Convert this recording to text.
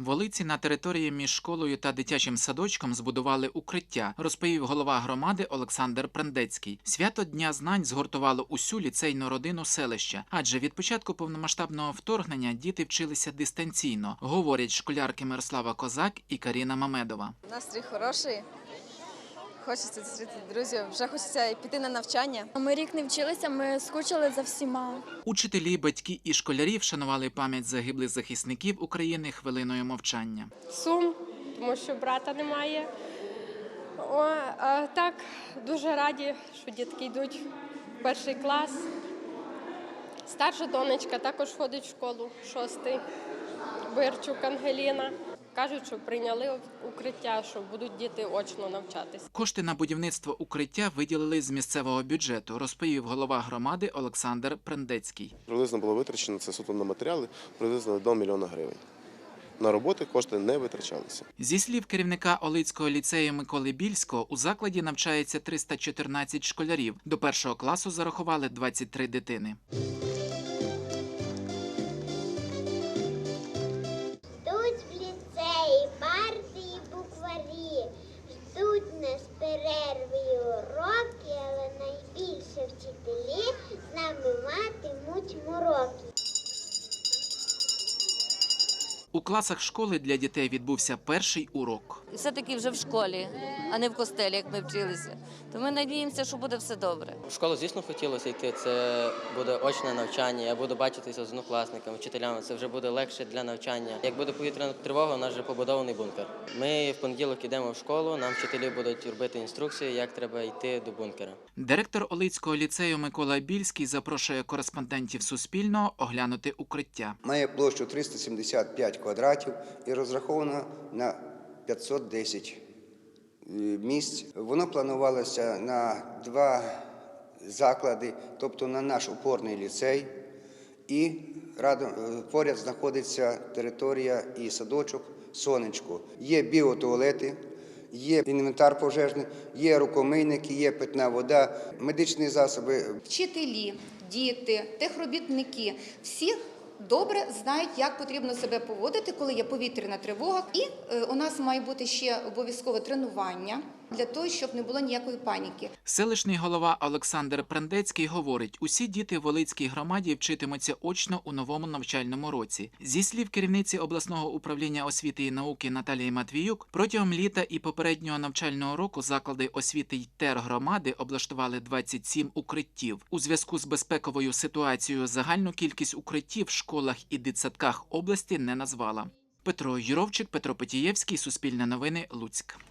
Волиці на території між школою та дитячим садочком збудували укриття, розповів голова громади Олександр Прендецький. Свято Дня знань згуртувало усю ліцейну родину селища, адже від початку повномасштабного вторгнення діти вчилися дистанційно, говорять школярки Мирослава Козак і Каріна Мамедова. Настрій хороший. Хочеться зустріти друзів, вже хочеться і піти на навчання. Ми рік не вчилися, ми скучили за всіма. Учителі, батьки і школярі вшанували пам'ять загиблих захисників України хвилиною мовчання. сум, тому що брата немає. О, а так, дуже раді, що дітки йдуть в перший клас. Старша донечка також ходить в школу, шостий, Бирчук Ангеліна. Кажуть, що прийняли укриття, що будуть діти очно навчатися. Кошти на будівництво укриття виділили з місцевого бюджету, розповів голова громади Олександр Прендецький. Приблизно було витрачено це суто на матеріали, приблизно до мільйона гривень. На роботи кошти не витрачалися. Зі слів керівника Олицького ліцею Миколи Більського, у закладі навчається 314 школярів. До першого класу зарахували 23 дитини. З матимуть мороки. У класах школи для дітей відбувся перший урок. Все-таки вже в школі, а не в костелі, як ми вчилися. То ми надіємося, що буде все добре. В школу, звісно, хотілося йти. Це буде очне навчання. Я буду бачитися з однокласниками, вчителями. Це вже буде легше для навчання. Як буде повітряна тривога, у нас вже побудований бункер. Ми в понеділок йдемо в школу. Нам вчителі будуть робити інструкції, як треба йти до бункера. Директор Олицького ліцею Микола Більський запрошує кореспондентів Суспільного оглянути укриття. Має площу 375 квадратів і розраховано на 510 е, місць. Воно планувалося на два заклади, тобто на наш опорний ліцей, і е, поряд знаходиться територія і садочок Сонечко. Є біотуалети. Є інвентар пожежний, є рукомийники, є питна вода, медичні засоби, вчителі, діти, техробітники всі добре знають, як потрібно себе поводити, коли є повітряна тривога. І е, у нас має бути ще обов'язкове тренування для того, щоб не було ніякої паніки. Селищний голова Олександр Прендецький говорить: усі діти в Волицькій громаді вчитимуться очно у новому навчальному році. Зі слів керівниці обласного управління освіти і науки Наталії Матвіюк, протягом літа і попереднього навчального року заклади освіти й тергромади облаштували 27 укриттів. У зв'язку з безпековою ситуацією загальну кількість укриттів в школах і дитсадках області не назвала. Петро Юровчик, Петро Петієвський, Суспільне новини, Луцьк.